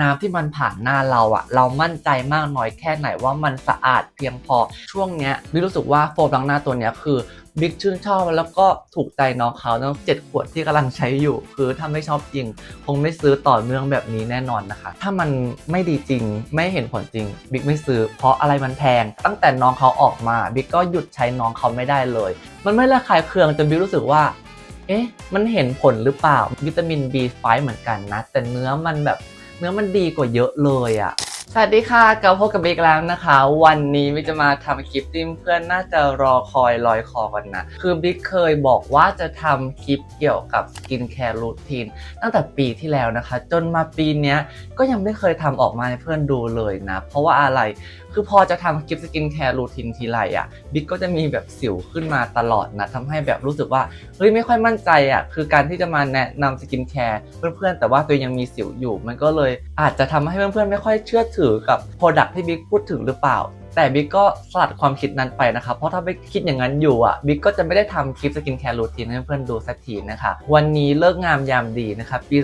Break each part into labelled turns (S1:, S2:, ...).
S1: น้ำที่มันผ่านหน้าเราอะเรามั่นใจมากน้อยแค่ไหนว่ามันสะอาดเพียงพอช่วงเนี้ยบิ๊กรู้สึกว่าโฟมล้างหน้าตัวเนี้ยคือบิ๊กชื่นชอบแล้วก็ถูกใจน้องเขาตั้งเจ็ดขวดที่กำลังใช้อยู่ คือถ้าไม่ชอบจริง คงไม่ซื้อต่อเนื่องแบบนี้แน่นอนนะคะ ถ้ามันไม่ดีจริงไม่เห็นผลจริงบิ๊กไม่ซื้อเพราะอะไรมันแพง ตั้งแต่น้องเขาออกมาบิ๊กก็หยุดใช้น้องเขาไม่ได้เลย มันไม่ระคายเคืองจนบิ๊กรู้สึกว่าเอ๊ะ มันเห็นผลหรือเปล่า วิตามิน B5 เหมือนกันนะ แต่เนื้อมันแบบ เนื้อมันดีกว่าเยอะเลยอะสวัสดีค่ะกลับพบกับบิ๊กแล้วนะคะ วันนี้บิ๊กจะมาทำคลิปที่เพื่อนน่าจะรอคอยลอยคอกันนะ คือบิ๊กเคยบอกว่าจะทำคลิปเกี่ยวกับสกินแคร์รูทีนตั้งแต่ปีที่แล้วนะคะ จนมาปีนี้ก็ยังไม่เคยทำออกมาให้เพื่อนดูเลยนะ เพราะว่าอะไร คือพอจะทำคลิปสกินแคร์รูทีนทีไรอะบิ๊กก็จะมีแบบสิวขึ้นมาตลอดนะทำให้แบบรู้สึกว่าเฮ้ยไม่ค่อยมั่นใจอะคือการที่จะมาแนะนำสกินแคร์เพื่อนๆแต่ว่าตัวยังมีสิวอยู่ มันก็เลยอาจจะทำให้เพื่อนๆไม่ค่อยเชื่อถือกับโปรดักที่บิ๊กพูดถึงหรือเปล่า แต่บิ๊กก็สลัดความคิดนั้นไปนะคะเพราะถ้าบิ๊กคิดอย่างนั้นอยู่อะบิ๊กก็จะไม่ได้ทำคลิปสกินแคร์รูทีนให้เพื่อนดูสักทีนะคะวันนี้เลิกงามยามดีนะคะปี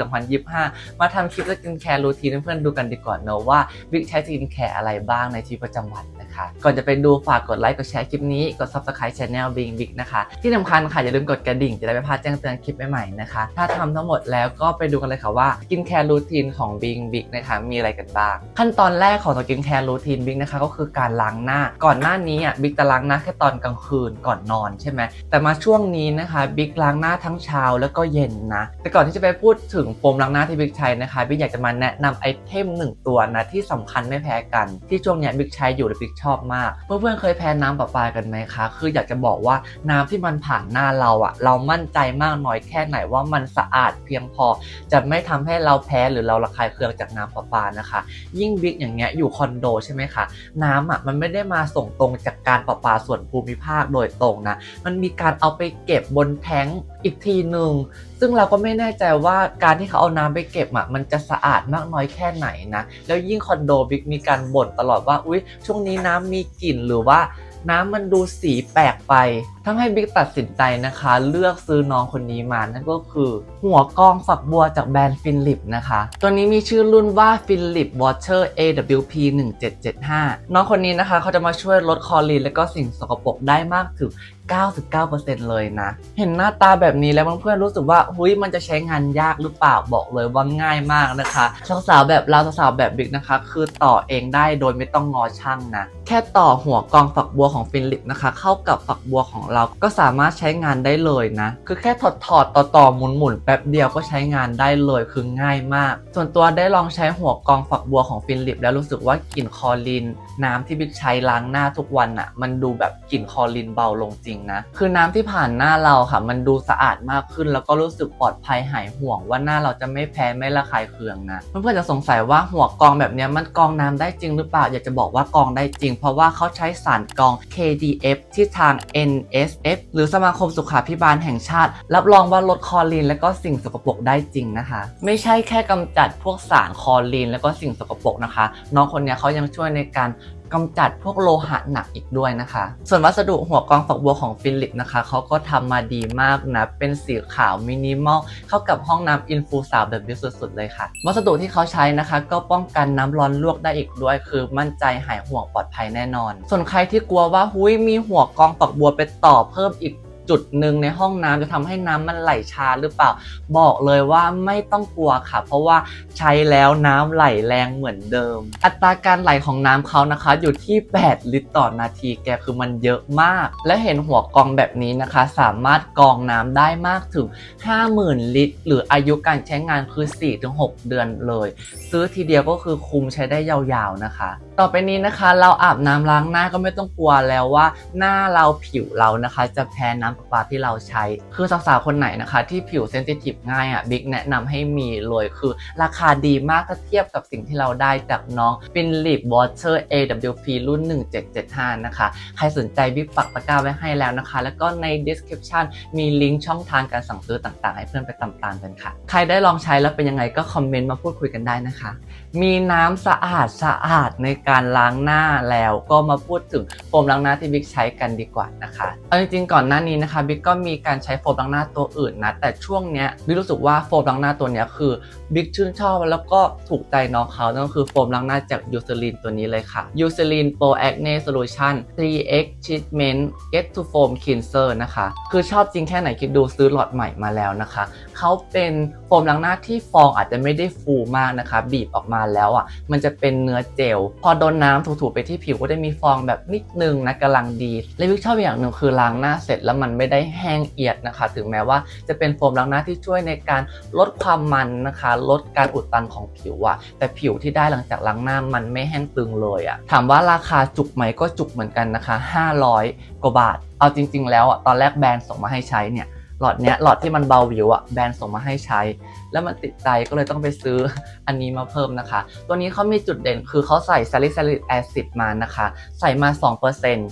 S1: 2025 มาทำคลิปสกินแคร์รูทีนให้เพื่อนดูกันดีกว่าเนอะว่าบิ๊กใช้สกินแคร์อะไรบ้างในชีวิตประจำวันนะคะ ก่อนจะไปดูฝากกดไลค์กดแชร์คลิปนี้กด subscribe channel Bing Big นะคะที่สำคัญค่ะอย่าลืมกดกระดิ่งจะได้ไม่พลาดแจ้งเตือนคลิปใหม่ๆนะคะถ้าทำทั้งหมดแล้วก็ไปดูกันเลยค่ะว่าสกินแคร์รูทีนของ Bing Big นะคะมีอะไรกันบ้างขั้นตอนแรกของสกินแคร์รูทีน Big นะคะก็คือการล้างหน้า ก่อนหน้านี้อะบิ๊กจะล้างหน้าแค่ตอนกลางคืนก่อนนอนใช่ไหมแต่มาช่วงนี้นะคะบิ๊กล้างหน้าทั้งเช้าแล้วก็เย็นนะแต่ก่อนที่จะไปพูดถึงโฟมล้างหน้าที่บิ๊กใช้นะคะบิ๊กอยากจะมาแนะนำไอเทมหนึ่งตัวนะที่สำคัญไม่แพ้กัน ที่ช่วงเนี้ยบิ๊กใช้อยู่และบิ๊กชอบมากเพื่อนๆเคยแพ้น้ำประปากันไหมคะคืออยากจะบอกว่าน้ำที่มันผ่านหน้าเราอะเรามั่นใจมากน้อยแค่ไหนว่ามันสะอาดเพียงพอ จะไม่ทำให้เราแพ้หรือเราระคายเคืองจากน้ำประปานะคะ ยิ่งบิ๊กอย่างเงี้ยอยู่คอนโดใช่ไหมคะน้ำอะมันไม่ได้มาส่งตรงจากการประปาส่วนภูมิภาคโดยตรงนะ มันมีการเอาไปเก็บบนแท้งอีกทีหนึ่งซึ่งเราก็ไม่แน่ใจว่าการที่เขาเอาน้ำไปเก็บอะมันจะสะอาดมากน้อยแค่ไหนนะ แล้วยิ่งคอนโดบิ๊กมีการบ่นตลอดว่า อุ๊ย ช่วงนี้น้ำมีกลิ่นหรือว่าน้ำมันดูสีแปลกไป ทำให้บิ๊กตัดสินใจนะคะ เลือกซื้อน้องคนนี้มานั่นก็คือ หัวกองฝักบัวจากแบรนด์ฟิลิปนะคะ ตัวนี้มีชื่อรุ่นว่า Philip Water AWP 1775 น้องคนนี้นะคะเขาจะมาช่วยลดคลอรีนและก็สิ่งสกปรกได้มากถึง99%เลยนะ เห็นหน้าตาแบบนี้แล้วเพื่อนๆรู้สึกว่าหุยมันจะใช้งานยากหรือเปล่าบอกเลยว่าง่ายมากนะคะสาวๆแบบเราสาวๆแบบบิ๊กนะคะ คือต่อเองได้โดยไม่ต้องงอช่างนะ แค่ต่อหัวกองฝักบัวของฟิลิปนะคะ เข้ากับฝักบัวของเราก็สามารถใช้งานได้เลยนะ คือแค่ถอดถอดต่อต่อหมุนหมุนแป๊บเดียวก็ใช้งานได้เลยคือง่ายมาก ส่วนตัวได้ลองใช้หัวกองฝักบัวของฟินลิป แล้วรู้สึกว่ากลิ่นคอรีนน้ำที่บิ๊กใช้ล้างหน้าทุกวันอะมันดูแบบกลิ่นคอรีนเบาลงจริงนะ คือน้ำที่ผ่านหน้าเราค่ะ มันดูสะอาดมากขึ้น แล้วก็รู้สึกปลอดภัยหายห่วงว่าหน้าเราจะไม่แพ้ไม่ระคายเคืองนะเพื่อนๆจะสงสัยว่าหัวกองแบบนี้มันกองน้ำได้จริงหรือเปล่าอยากจะบอกว่ากองได้จริง เพราะว่าเขาใช้สารกอง KDF ที่ทาง SF หรือสมาคมสุขาพิบาลแห่งชาติ รับรองว่าลดคอลีน และก็สิ่งสกปรกได้จริงนะคะ ไม่ใช่แค่กำจัดพวกสารคอลีน และก็สิ่งสกปรกนะคะ น้องคนนี้เขายังช่วยในการ กำจัดพวกโลหะหนักอีกด้วยนะคะ ส่วนวัสดุหัวกองฝักบัวของฟิลิปนะคะเขาก็ทำมาดีมากนะเป็นสีขาวมินิมอลเข้ากับห้องน้ำอินฟูสาวแบบนี้สุดๆเลยค่ะ วัสดุที่เขาใช้นะคะ ก็ป้องกันน้ำร้อนลวกได้อีกด้วย คือมั่นใจหายห่วงปลอดภัยแน่นอน ส่วนใครที่กลัวว่าหุ้ยมีหัวกองฝักบัวไปต่อเพิ่มอีก จุดหนึ่งในห้องน้ำจะทำให้น้ำมันไหลช้าหรือเปล่า บอกเลยว่าไม่ต้องกลัวค่ะ เพราะว่าใช้แล้วน้ำไหลแรงเหมือนเดิม อัตราการไหลของน้ำเขานะคะ อยู่ที่ 8 ลิตรต่อนาทีแกคือมันเยอะมาก และเห็นหัวกองแบบนี้นะคะ สามารถกองน้ำได้มากถึง 50,000 ลิตร หรืออายุการใช้งานคือ 4-6 เดือนเลย ซื้อทีเดียวก็คือคุมใช้ได้ยาวๆนะคะ ต่อไปนี้นะคะ เราอาบน้ำล้างหน้าก็ไม่ต้องกลัวแล้วว่า หน้าเราผิวเรานะคะ จะแพ้น้ำประปาที่เราใช้ คือสาวๆคนไหนนะคะ ที่ผิวเซนซิทีฟง่ายอะบิ๊กแนะนำให้มีเลยคือราคาดีมากถ้าเทียบกับสิ่งที่เราได้จากน้อง f i n l i p Water AWP รุ่น 1775 นะคะ ใครสนใจบิ๊กปักตะกร้าไว้ให้แล้วนะคะ แล้วก็ใน description มีลิงก์ช่องทางการสั่งซื้อต่างๆ ให้เพื่อนไปตามๆกันค่ะ ใครได้ลองใช้แล้วเป็นยังไงก็คอมเมนต์มาพูดคุยกันได้นะคะ มีน้ำสะอาดสะอาดในการล้างหน้าแล้วก็มาพูดถึงโฟมล้างหน้าที่บิ๊กใช้กันดีกว่านะคะ เอาจริงๆก่อนหน้านี้นะคะบิ๊กก็มีการใช้โฟมล้างหน้าตัวอื่นนะแต่ช่วงเนี้ยบิ๊กรู้สึกว่าโฟมล้างหน้าตัวเนี้ยคือบิ๊กชื่นชอบแล้วก็ถูกใจน้องเขานั่นก็คือโฟมล้างหน้าจากยูเซลินตัวนี้เลยค่ะยูเซลิน Pro Acne Solution 3x Treatment Get to Foam Cleanser นะคะคือชอบจริงแค่ไหนคิดดูซื้อหลอดใหม่มาแล้วนะคะเขาเป็นโฟมล้างหน้าที่ฟองอาจจะไม่ได้ฟูมากนะคะ บีบออกมาแล้วอะมันจะเป็นเนื้อเจล พอโดนน้ำถูๆไปที่ผิวก็ได้มีฟองแบบนิดนึงนะกำลังดีและวิกชอบอย่างหนึ่งคือล้างหน้าเสร็จแล้วมันไม่ได้แห้งเอียดนะคะ ถึงแม้ว่าจะเป็นโฟมล้างหน้าที่ช่วยในการลดความมันนะคะ ลดการอุดตันของผิวอะแต่ผิวที่ได้หลังจากล้างหน้ามันไม่แห้งตึงเลยอะถามว่าราคาจุกไหมก็จุกเหมือนกันนะคะ 500 กว่าบาท เอาจริง ๆ แล้วอะตอนแรกแบรนด์ส่งมาให้ใช้เนี่ย หลอดเนี้ยหลอดที่มันเบาวิวอะแบรนด์ส่งมาให้ใช้ แล้วมันติดใจก็เลยต้องไปซื้ออันนี้มาเพิ่มนะคะ ตัวนี้เขามีจุดเด่นคือเขาใส่ซาลิซิลิกแอซิดมานะคะ ใส่มา 2%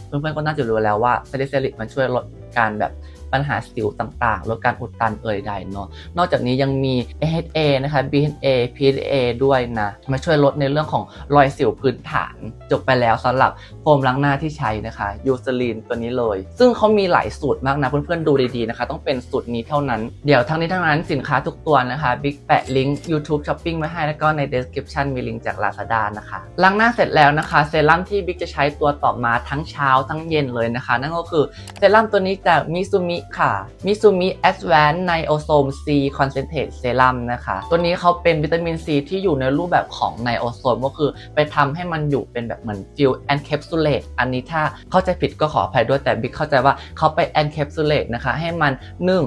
S1: เพื่อนๆก็น่าจะรู้แล้วว่าซาลิซิลิกมันช่วยลดการแบบ ปัญหาสิวต่างๆลดการอุดตันเอ่ยใดเนาะนอกจากนี้ยังมี AHA นะคะ BHA PHA ด้วยนะมาช่วยลดในเรื่องของรอยสิวพื้นฐาน จบไปแล้วสำหรับโฟมล้างหน้าที่ใช้นะคะยูซลินตัวนี้เลย ซึ่งเขามีหลายสูตรมากนะเพื่อนๆดูดีๆนะคะ ต้องเป็นสูตรนี้เท่านั้น เดี๋ยวทั้งนี้ทั้งนั้นสินค้าทุกตัวนะคะบิ๊กแปะลิงก์ YouTube Shopping ไว้ให้แล้วก็ใน description มีลิงก์จาก Lazada นะคะล้างหน้าเสร็จแล้วนะคะเซรั่มที่บิ๊กจะใช้ตัวต่อมาทั้งเช้าทั้งเย็นเลยนะคะ นั่นก็คือเซรั่มตัวนี้จากมิซูมิค่ะ มิซูมิ Advanced Niosome C Concentrate Serum นะคะ ตัวนี้เขาเป็นวิตามินซีที่อยู่ในรูปแบบของไนโอโซมก็คือไปทำให้มันอยู่เป็นแบบเหมือนฟิลแอนแคปซูลเลตอันนี้ถ้าเข้าใจผิดก็ขออภัยด้วยแต่บิ๊กเข้าใจว่าเขาไปแอนแคปซูลเลตนะคะ ให้มันนึ่ง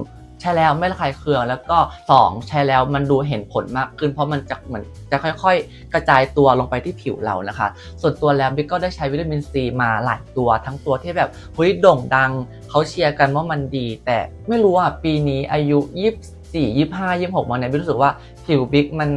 S1: ช้แล้วไม่ระคายเคือง แล้วก็ 2 ใช้แล้วมันดูเห็นผลมากขึ้น เพราะมันจะเหมือนจะค่อยๆ กระจายตัวลงไปที่ผิวเรานะคะ ส่วนตัวแล้วบิ๊กก็ได้ใช้วิตามินซีมาหลายตัว ทั้งตัวที่แบบเฮ้ยโด่งดังเขาเชียร์กันว่ามันดี แต่ไม่รู้อะปีนี้อายุ24 25 26มาเนี่ยบิ๊กรู้สึกว่าผิวบิ๊กมัน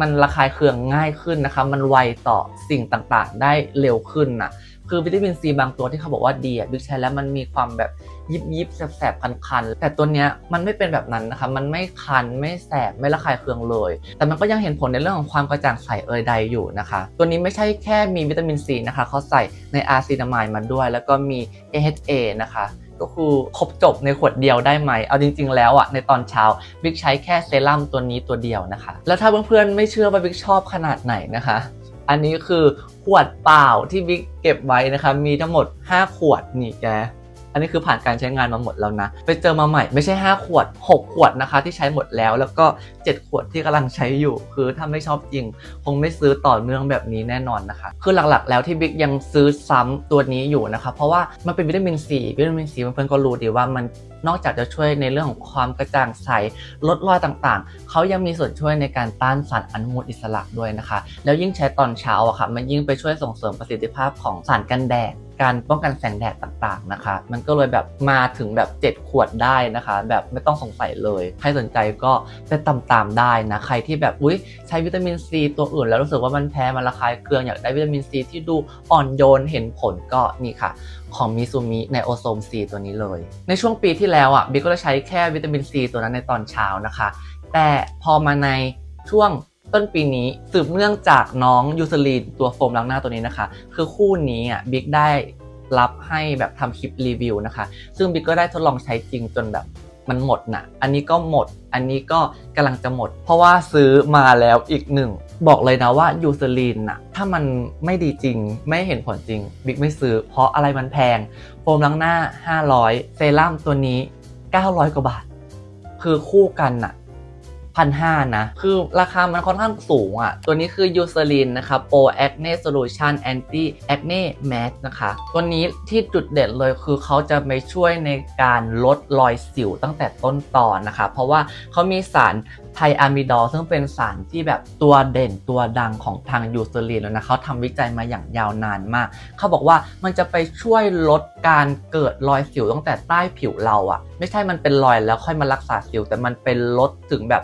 S1: มันระคายเคืองง่ายขึ้นนะคะ มันไวต่อสิ่งต่างๆ ได้เร็วขึ้นน่ะ คือวิตามินซีบางตัวที่เขาบอกว่าดีอะบิ๊กใช้แล้วมันมีความแบบยิบยิบๆแสบๆคันๆ แต่ตัวเนี้ยมันไม่เป็นแบบนั้นนะคะ มันไม่คันไม่แสบไม่ระคายเคืองเลย แต่มันก็ยังเห็นผลในเรื่องของความกระจ่างใสเอยใดอยู่นะคะ ตัวนี้ไม่ใช่แค่มีวิตามินซีนะคะเขาใส่ในอาร์ซินามายมาด้วย แล้วก็มี AHA นะคะก็คือครบจบในขวดเดียวได้ไหม เอาจริง ๆ แล้วอะในตอนเช้าบิ๊กใช้แค่เซรั่มตัวนี้ตัวเดียวนะคะ แล้วถ้าเพื่อนๆไม่เชื่อว่าบิ๊กชอบขนาดไหนนะคะ อันนี้คือขวดเปล่าที่บิ๊กเก็บไว้นะคะ มีทั้งหมด 5 ขวดนี่แก อันนี้คือผ่านการใช้งานมาหมดแล้วนะ ไปเจอมาใหม่ไม่ใช่ 5 ขวด 6 ขวดนะคะที่ใช้หมดแล้ว แล้วก็ 7 ขวดที่กำลังใช้อยู่ คือถ้าไม่ชอบจริง คงไม่ซื้อต่อเนื่องแบบนี้แน่นอนนะคะ คือหลักๆ แล้วที่บิ๊กยังซื้อซ้ำตัวนี้อยู่นะคะเพราะว่ามันเป็นวิตามินซีวิตามินซีเพื่อนๆก็รู้ดีว่ามันนอกจากจะช่วยในเรื่องของความกระจ่างใสลดรอยต่างๆ เขายังมีส่วนช่วยในการต้านสารอนุมูลอิสระด้วยนะคะ แล้วยิ่งใช้ตอนเช้าอะค่ะ มันยิ่งไปช่วยส่งเสริมประสิทธิภาพของสารกันแดด การป้องกันแสงแดดต่างๆนะคะ มันก็เลยแบบมาถึงแบบ 7 ขวดได้นะคะ แบบไม่ต้องสงสัยเลย ใครสนใจก็ไปตามๆได้นะ ใครที่แบบอุ้ยใช้วิตามินซีตัวอื่นแล้วรู้สึกว่ามันแพ้มันระคายเคืองอยากได้วิตามินซีที่ดูอ่อนโยนเห็นผลก็นี่ค่ะของมิซูมิในโอโซมซีตัวนี้เลย ในช่วงปีที่แล้วอะบิ๊กก็ใช้แค่วิตามินซีตัวนั้นในตอนเช้านะคะ แต่พอมาในช่วง ต้นปีนี้สืบเนื่องจากน้องยูซลีนตัวโฟมล้างหน้าตัวนี้นะคะ คือคู่นี้อะบิ๊กได้รับให้แบบทำคลิปรีวิวนะคะ ซึ่งบิ๊กก็ได้ทดลองใช้จริงจนแบบมันหมดนะอันนี้ก็หมด อันนี้ก็กำลังจะหมด เพราะว่าซื้อมาแล้วอีกหนึ่ง บอกเลยนะว่ายูซลีนน่ะ ถ้ามันไม่ดีจริง ไม่เห็นผลจริง บิ๊กไม่ซื้อ เพราะอะไรมันแพง โฟมล้างหน้า 500 เซรั่มตัวนี้ 900 กว่าบาท คือคู่กันน่ะ พันห้านะ คือราคามันค่อนข้างสูงอะ ตัวนี้คือยูซ l ลินนะคะ Pro Acne Solution Anti Acne Mask นะคะ ตัวนี้ที่จุดเด่นเลยคือเขาจะไปช่วยในการลดรอยสิวตั้งแต่ต้นตอนนะคะ เพราะว่าเขามีสาร ไทอะมิดอลซึ่งเป็นสารที่แบบตัวเด่นตัวดังของทางยูซ l ลินแล้วนะเขาทำวิจัยมาอย่างยาวนานมาก เขาบอกว่ามันจะไปช่วยลดการเกิดรอยสิวตั้งแต่ใต้ผิวเราอะไม่ใช่มันเป็นรอยแล้วค่อยมารักษาสิว แต่มันเป็นลดถึงแบบ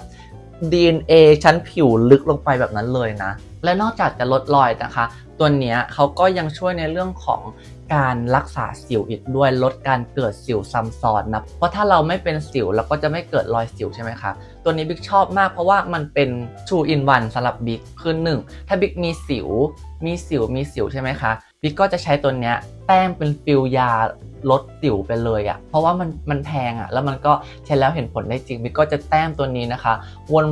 S1: DNA ชั้นผิวลึกลงไปแบบนั้นเลยนะ และนอกจากจะลดรอยนะคะ ตัวเนี้ยเขาก็ยังช่วยในเรื่องของ การรักษาสิวอีกด้วยลดการเกิดสิวซ้ำซ้อนนะเพราะถ้าเราไม่เป็นสิวเราก็จะไม่เกิดรอยสิวใช่ไหมคะตัวนี้บิ๊กชอบมากเพราะว่ามันเป็น two in one สำหรับบิ๊กคือหนึ่งถ้าบิ๊กมีสิว มีสิวมีสิวใช่ไหมคะบิ๊กก็จะใช้ตัวเนี้ยแต้มเป็นฟิลยา ลดสิวไปเลยอะเพราะว่ามันมันแพงอะแล้วมันก็ใช้แล้วเห็นผลได้จริง บิ๊กก็จะแต้มตัวนี้นะคะ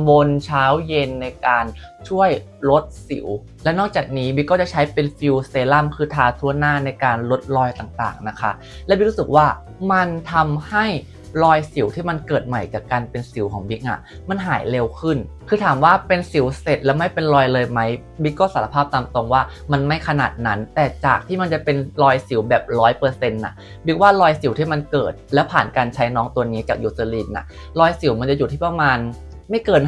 S1: วนๆเช้าเย็นในการช่วยลดสิว และนอกจากนี้บิ๊กก็จะใช้เป็นฟิลเซรั่มคือทาทั่วหน้าในการลดรอยต่างๆนะคะ และบิ๊กรู้สึกว่ามันทำให้ รอยสิวที่มันเกิดใหม่จากการเป็นสิวของบิ๊กอะมันหายเร็วขึ้น คือถามว่าเป็นสิวเสร็จแล้วไม่เป็นรอยเลยไหมบิ๊กก็สารภาพตามตรงว่ามันไม่ขนาดนั้น แต่จากที่มันจะเป็นรอยสิวแบบร้อยเปอร์เซ็นต์น่ะบิ๊กว่ารอยสิวที่มันเกิด และผ่านการใช้น้องตัวนี้กับยูเซรินน่ะรอยสิวมันจะอยู่ที่ประมาณไม่เกิน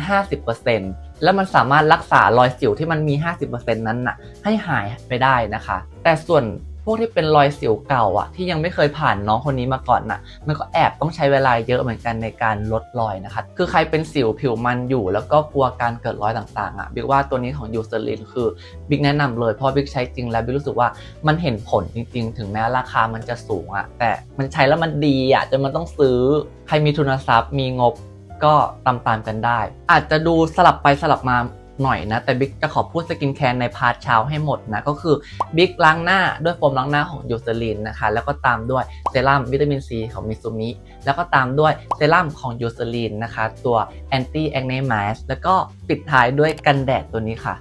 S1: 50%แล้วมันสามารถรักษารอยสิวที่มันมี 50%นั้นน่ะให้หายไปได้นะคะ แต่ส่วน พวกที่เป็นรอยสิวเก่าอะที่ยังไม่เคยผ่านน้องคนนี้มาก่อนน่ะ มันก็แอบต้องใช้เวลาเยอะเหมือนกันในการลดรอยนะคะคือใครเป็นสิวผิวมันอยู่ แล้วก็กลัวการเกิดรอยต่างๆอะบิ๊กว่าตัวนี้ของยูเซรินคือบิ๊กแนะนำเลยเพราะบิ๊กใช้จริงแล้วบิ๊กรู้สึกว่ามันเห็นผลจริง ๆ ถึงแม้ราคามันจะสูงอะแต่มันใช้แล้วมันดีอะจนมันต้องซื้อใครมีทุนทรัพย์มีงบก็ตามๆกันได้ อาจจะดูสลับไปสลับมา หน่อยนะ แต่บิ๊กจะขอพูดสกินแคร์ในพาร์ทเช้าให้หมดนะ ก็คือบิ๊กล้างหน้าด้วยโฟมล้างหน้าของยูเซรินนะคะ แล้วก็ตามด้วยเซรั่มวิตามินซีของมิซูมิแล้วก็ตามด้วยเซรั่มของยูเซรินนะคะ ตัวแอนตี้แอนเนมัสแล้วก็ปิดท้ายด้วยกันแดดตัวนี้ค่ะ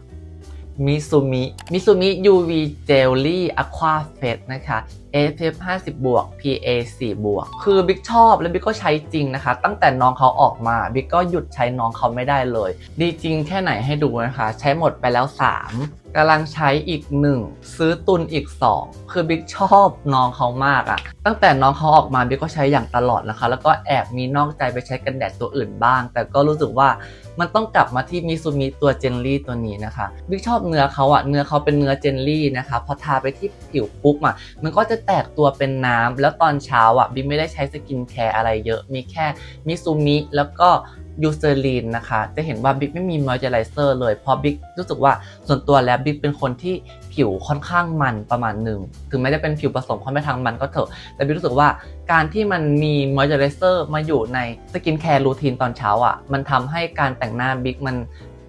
S1: มิซูมิมิซูมิ UV Jelly Aqua Face นะคะ SPF 50 บวก PA 4 บวก คือบิ๊กชอบและบิ๊กก็ใช้จริงนะคะ ตั้งแต่น้องเขาออกมาบิ๊กก็หยุดใช้น้องเขาไม่ได้เลย ดีจริงแค่ไหนให้ดูนะคะ ใช้หมดไปแล้ว 3 กำลังใช้อีก1ซื้อตุนอีก2คือบิ๊กชอบน้องเขามากอะตั้งแต่น้องเขาออกมาบิ๊กก็ใช้อย่างตลอดนะคะ แล้วก็แอบมีนอกใจไปใช้กันแดดตัวอื่นบ้าง แต่ก็รู้สึกว่ามันต้องกลับมาที่มิซูมิตัวเจลลี่ตัวนี้นะคะบิ๊กชอบเนื้อเขาอะเนื้อเขาเป็นเนื้อเจลลี่นะคะพอทาไปที่ผิวปุ๊บอะมันก็จะแตกตัวเป็นน้ำแล้วตอนเช้าอะบิ๊กไม่ได้ใช้สกินแคร์อะไรเยอะมีแค่มิซูมิแล้วก็ ยูเซอรีนนะคะ จะเห็นว่าบิ๊กไม่มีมอยเจอไรเซอร์เลย เพราะบิ๊กรู้สึกว่าส่วนตัวแล้วบิ๊กเป็นคนที่ผิวค่อนข้างมันประมาณหนึ่ง ถึงแม้จะเป็นผิวผสมค่อนไปทางมันก็เถอะ แต่บิ๊กรู้สึกว่าการที่มันมีมอยเจอไรเซอร์มาอยู่ในสกินแคร์รูทีนตอนเช้าอะ มันทำให้การแต่งหน้าบิ๊กมัน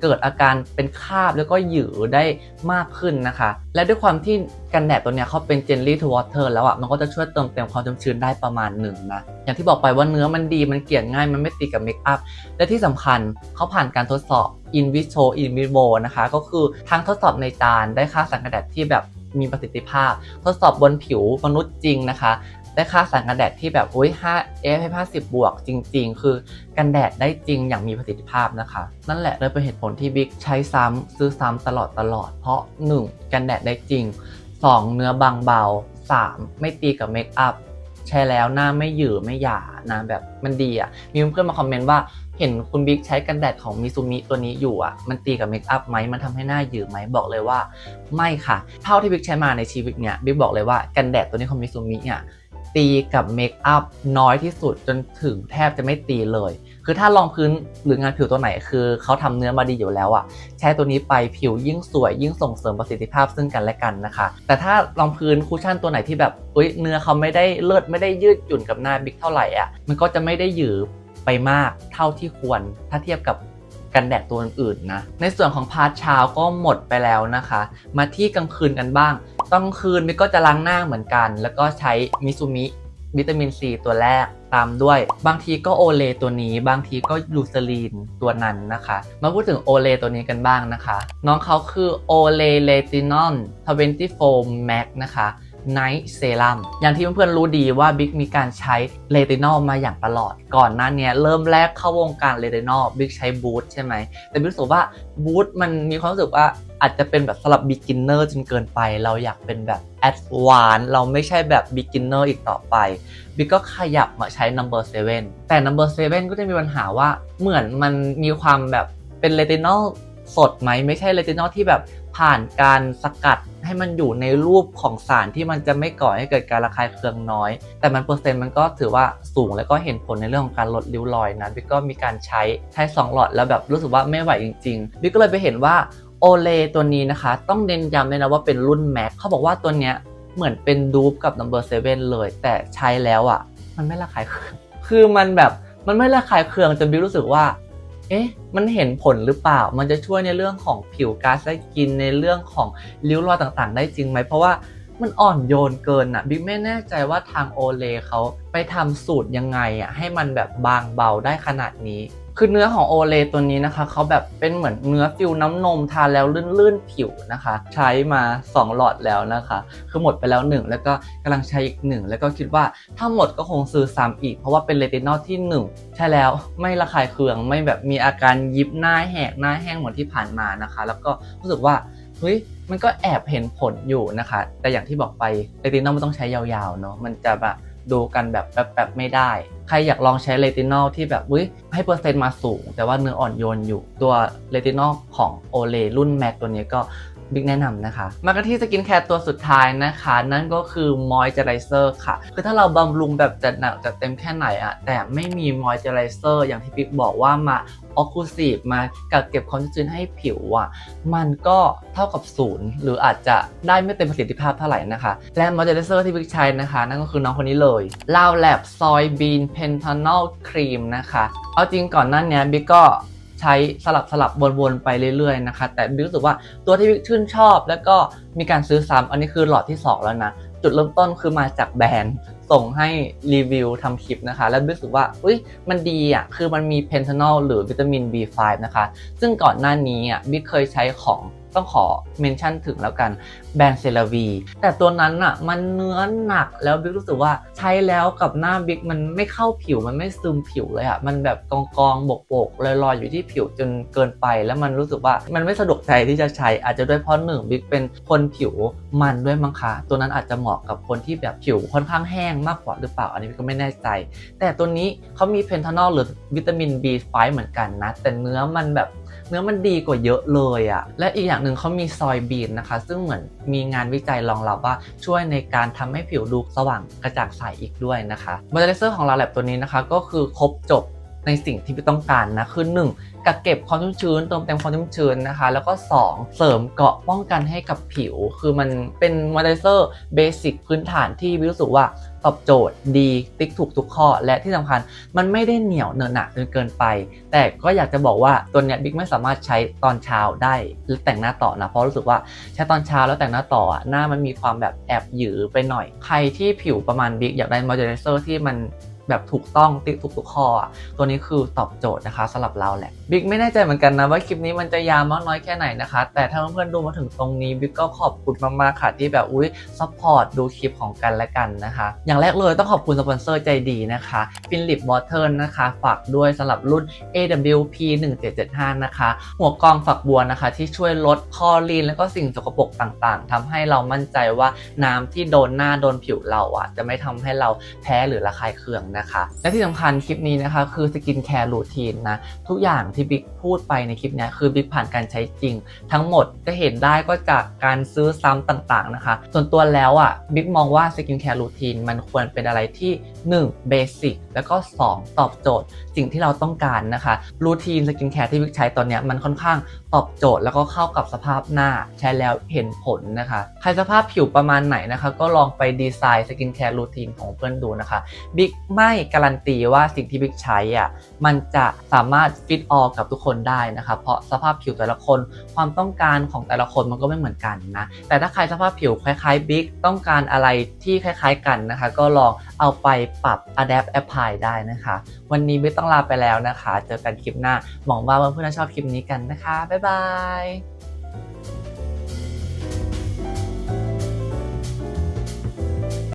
S1: เกิดอาการเป็นคราบแล้วก็หยือได้มากขึ้นนะคะ และด้วยความที่กันแดดตัวเนี้ยเขาเป็นเจลลี่ทูวอเตอร์แล้วอะมันก็จะช่วยเติมเต็มความชุ่มชื้นได้ประมาณหนึ่งนะ อย่างที่บอกไปว่าเนื้อมันดีมันเกลี่ยง่ายมันไม่ติดกับเมคอัพและที่สำคัญเขาผ่านการทดสอบ in vitro in vivo นะคะ ก็คือทั้งทดสอบในจานได้ค่าสารกันแดดที่แบบมีประสิทธิภาพ ทดสอบบนผิวมนุษย์จริงนะคะ ได้ค่าสารกันแดดที่แบบอุ้ย5 f 50 บวกจริง ๆ คือกันแดดได้จริงอย่างมีประสิทธิภาพนะคะ นั่นแหละเลยเป็นเหตุผลที่บิ๊กใช้ซ้ำซื้อซ้ำตลอดตลอด เพราะ 1. กันแดดได้จริง 2. เนื้อบางเบา 3. ไม่ตีกับเมคอัพใช้แล้วหน้าไม่หยือไม่หยานะแบบมันดีอะ มีเพื่อนมาคอมเมนต์ว่าเห็นคุณบิ๊กใช้กันแดดของมิซูมิตัวนี้อยู่อะ มันตีกับเมคอัพไหมมันทำให้หน้าหยือไหมบอกเลยว่า ไม่ค่ะ เท่าที่บิ๊กใช้มาในชีวิตเนี่ยบิ๊กบอกเลยว่ากันแดดตัวนี้ของมิซูมิเนี่ย ตีกับเมคอัพน้อยที่สุดจนถึงแทบจะไม่ตีเลย คือถ้ารองพื้นหรืองานผิวตัวไหนคือเขาทำเนื้อมาดีอยู่แล้วอะ ใช้ตัวนี้ไปผิวยิ่งสวยยิ่งส่งเสริมประสิทธิภาพซึ่งกันและกันนะคะ แต่ถ้ารองพื้นคูชั่นตัวไหนที่แบบอุ้ยเนื้อเขาไม่ได้เลิศไม่ได้ยืดหยุ่นกับหน้าบิ๊กเท่าไหร่อะมันก็จะไม่ได้หยือไปมากเท่าที่ควรถ้าเทียบกับกันแดดตัวอื่นๆนะ ในส่วนของพาร์ทเช้าก็หมดไปแล้วนะคะ มาที่กลางคืนกันบ้าง กลางคืนบิ๊กก็จะล้างหน้าเหมือนกัน แล้วก็ใช้มิซูมิวิตามินซีตัวแรกตามด้วย บางทีก็โอเลตัวนี้ บางทีก็ยูเซรีนตัวนั้นนะคะ มาพูดถึงโอเลตัวนี้กันบ้างนะคะ น้องเขาคือโอเลเลตินอล24 Max นะคะ Night Serum อย่างที่เพื่อนๆรู้ดีว่าบิ๊กมีการใช้เลตินอลมาอย่างตลอด ก่อนหน้านี้เริ่มแรกเข้าวงการเลตินอลบิ๊กใช้บูทใช่ไหม แต่บิ๊กรู้สึกว่าบูทมันมีความรู้สึกว่า อาจจะเป็นแบบสำหรับ beginner จนเกินไป เราอยากเป็นแบบ advanced เราไม่ใช่แบบ beginner อีกต่อไปบิ๊กก็ขยับมาใช้ number 7แต่ number 7ก็จะมีปัญหาว่าเหมือนมันมีความแบบเป็นเลตินอลสดไหมไม่ใช่เลตินอลที่แบบผ่านการสกัดให้มันอยู่ในรูปของสารที่มันจะไม่ก่อให้เกิดการระคายเคืองน้อย แต่มันเปอร์เซ็นต์มันก็ถือว่าสูงแล้วก็เห็นผลในเรื่องของการลดริ้วรอยนะบิ๊กก็มีการใช้ใช้ 2 หลอดแล้วแบบรู้สึกว่าไม่ไหวจริงๆบิ๊กก็เลยไปเห็นว่า โอเลตัวนี้นะคะ ต้องเน้นย้ำเลยนะว่าเป็นรุ่นแม็กเขาบอกว่าตัวเนี้ยเหมือนเป็นดูปกับ number 7เลย แต่ใช้แล้วอะ มันไม่ระคายเคือง คือมันแบบมันไม่ระคายเคืองจนบิ๊กรู้สึกว่า เอ๊ะ มันเห็นผลหรือเปล่า มันจะช่วยในเรื่องของผิวการสกินในเรื่องของริ้วรอยต่างๆ ได้จริงไหม เพราะว่ามันอ่อนโยนเกินอะบิ๊กไม่แน่ใจว่าทางโอเลเขาไปทำสูตรยังไงอะให้มันแบบบางเบาได้ขนาดนี้ คือเนื้อของโอเลตัวนี้นะคะเขาแบบเป็นเหมือนเนื้อฟิวน้ำนมทานแล้วลื่นๆผิวนะคะ ใช้มา 2 หลอดแล้วนะคะ คือหมดไปแล้ว 1 แล้วก็กำลังใช้อีก 1 แล้วก็คิดว่าถ้าหมดก็คงซื้อซ้ำอีก เพราะว่าเป็นเลตินอลที่ 1 ใช่แล้วไม่ระคายเคืองไม่แบบมีอาการยิบหน้าแหกหน้าแห้งเหมือนที่ผ่านมานะคะ แล้วก็รู้สึกว่าเฮ้ยมันก็แอบเห็นผลอยู่นะคะ แต่อย่างที่บอกไปเลตินอลมันต้องใช้ยาวๆเนาะมันจะแบบ ดูกันแบบแป๊บๆไม่ได้ ใครอยากลองใช้เลตินอลที่แบบวิให้เปอร์เซ็นต์มาสูง แต่ว่าเนื้ออ่อนโยนอยู่ตัวเลตินอลของโอเลรุ่นแม็กตัวนี้ก็บิ๊กแนะนำนะคะ มากันที่สกินแคร์ตัวสุดท้ายนะคะ นั่นก็คือมอยเจอไรเซอร์ค่ะ คือถ้าเราบำรุงแบบจัดหนักจัดเต็มแค่ไหนอะแต่ไม่มีมอยเจอไรเซอร์อย่างที่บิ๊กบอกว่ามา ออคูซีฟมากักเก็บความชุ่มชื้นให้ผิวอะมันก็เท่ากับศูนย์หรืออาจจะได้ไม่เต็มประสิทธิภาพเท่าไหร่นะคะ และมอยเจอไรเซอร์ที่บิ๊กใช้นะคะ นั่นก็คือน้องคนนี้เลยลาวแลบซอยบีนเพนทานอลครีมนะคะ เอาจริงก่อนหน้านี้บิ๊กก็ใช้สลับสลับวนๆไปเรื่อยๆนะคะ แต่บิ๊กรู้สึกว่าตัวที่บิ๊กชื่นชอบ แล้วก็มีการซื้อซ้ำอันนี้คือหลอดที่ 2 แล้วนะ จุดเริ่มต้นคือมาจากแบรนด์ส่งให้รีวิวทำคลิปนะคะ แล้วรู้สึกว่าอุ้ยมันดีอะคือมันมีเพนทานอลหรือวิตามิน B5 นะคะ ซึ่งก่อนหน้านี้อะบิ๊กเคยใช้ของ ต้องขอเมนชั่นถึงแล้วกันแบรนด์เซราวีแต่ตัวนั้นอะมันเนื้อหนักแล้วบิ๊กรู้สึกว่าใช้แล้วกับหน้าบิ๊กมันไม่เข้าผิวมันไม่ซึมผิวเลยอะมันแบบกองกองๆบกลอยๆอยู่ที่ผิวจนเกินไป แล้วมันรู้สึกว่ามันไม่สะดวกใจที่จะใช้อาจจะด้วยเพราะหนึ่งบิ๊กเป็นคนผิวมันด้วยมั้งคะตัวนั้นอาจจะเหมาะกับคนที่แบบผิวค่อนข้างแห้งมากกว่าหรือเปล่า อันนี้บิ๊กก็ไม่แน่ใจ แต่ตัวนี้เขามีเพนทานอลหรือวิตามิน B5 เหมือนกันนะ แต่เนื้อมันแบบ เนื้อมันดีกว่าเยอะเลยอะ่ะ และอีกอย่างหนึ่งเขามีซอยบีนนะคะ ซึ่งเหมือนมีงานวิจัยรองรับว่าช่วยในการทำให้ผิวดูสว่างกระจ่างใสอีกด้วยนะคะมอยเจอไรเซอร์ของเราแลบตัวนี้นะคะก็คือครบจบ ในสิ่งที่พี่ต้องการนะคือ 1. กักเก็บความชุ่มชื้นเติมเต็มความชุ่มชื้นนะคะ แล้วก็ 2. เสริมเกาะป้องกันให้กับผิว คือมันเป็นมอยเจอไรเซอร์เบสิกพื้นฐานที่วิรู้สึกว่าตอบโจทย์ดีติ๊กถูกทุกข้อ และที่สำคัญมันไม่ได้เหนียวเนอะหนะจนเกินไป แต่ก็อยากจะบอกว่าตัวเนี้ยบิ๊กไม่สามารถใช้ตอนเช้าได้หรือแต่งหน้าต่อนะ เพราะรู้สึกว่าใช้ตอนเช้าแล้วแต่งหน้าต่ออะหน้ามันมีความแบบแอบหยือไปหน่อย ใครที่ผิวประมาณบิ๊กอยากได้มอยเจอไรเซอร์ที่มัน แบบถูกต้องติ๊กถูกทุกข้ออะตัวนี้คือตอบโจทย์นะคะสำหรับเราแหละบิ๊กไม่แน่ใจเหมือนกันนะว่าคลิปนี้มันจะยาวมากน้อยแค่ไหนนะคะ แต่ถ้าเพื่อนๆดูมาถึงตรงนี้บิ๊กก็ขอบคุณมากๆค่ะที่แบบอุ้ยซัพพอร์ตดูคลิปของกันและกันนะคะ อย่างแรกเลยต้องขอบคุณสปอนเซอร์ใจดีนะคะฟิลิปวอเตอร์นะคะ ฝากด้วยสำหรับรุ่น AWP 1775นะคะหัวกองฝักบัวนะคะ ที่ช่วยลดคอรีน แล้วก็สิ่งสกปรกต่างๆทำให้เรามั่นใจว่าน้ำที่โดนหน้าโดนผิวเราอะจะไม่ทำให้เราแพ้หรือระคายเคืองนะคะ และที่สำคัญคลิปนี้นะคะ คือสกินแคร์รูทีนนะ ทุกอย่างที่บิ๊กพูดไปในคลิปนี้คือบิ๊กผ่านการใช้จริง ทั้งหมดจะเห็นได้ก็จากการซื้อซ้ำต่างๆนะคะ ส่วนตัวแล้วอะบิ๊กมองว่าสกินแคร์รูทีนมันควรเป็นอะไรที่1เบสิกแล้วก็ 2 ตอบโจทย์ สิ่งที่เราต้องการนะคะรูทีนสกินแคร์ที่บิ๊กใช้ตอนนี้มันค่อนข้าง ตอบโจทย์แล้วก็เข้ากับสภาพหน้าใช้แล้วเห็นผลนะคะ ใครสภาพผิวประมาณไหนนะคะ ก็ลองไปดีไซน์สกินแคร์รูทีนของเพื่อนดูนะคะบิ๊กไม่การันตีว่าสิ่งที่บิ๊กใช้อะมันจะสามารถฟิตออลกับทุกคนได้นะคะ เพราะสภาพผิวแต่ละคนความต้องการของแต่ละคนมันก็ไม่เหมือนกันนะแต่ถ้าใครสภาพผิวคล้ายๆบิ๊กต้องการอะไรที่คล้ายๆกันนะคะ ก็ลองเอาไปปรับ adapt apply ได้นะคะ วันนี้ไม่ต้องลาไปแล้วนะคะ เจอกันคลิปหน้า หวังว่าเพื่อนๆชอบคลิปนี้กันนะคะ บ๊ายบาย